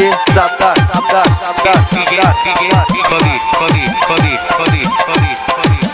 দিকে সাবধান সাবধান সাবধান সাবধান সাবধান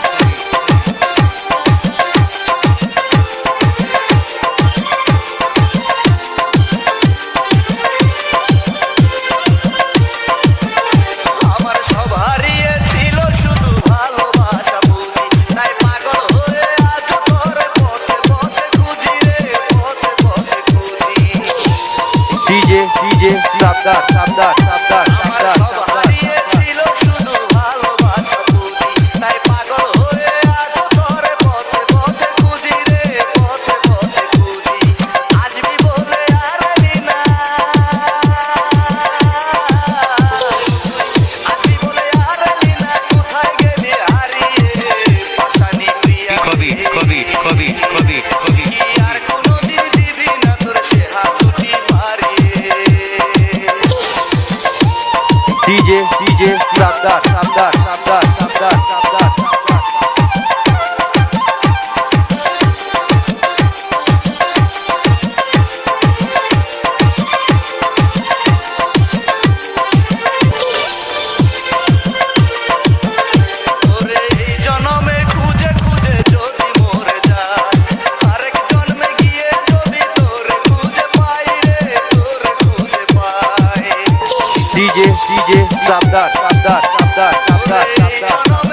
ডিজে সাবধান সাবধান সাবধান সাবধান। DJ, DJ, Sabdar, Sabdar, Sabdar, Sabdar, Sabdar. DJ DJ সাবধান সাবধান সাবধান সাবধান সাবধান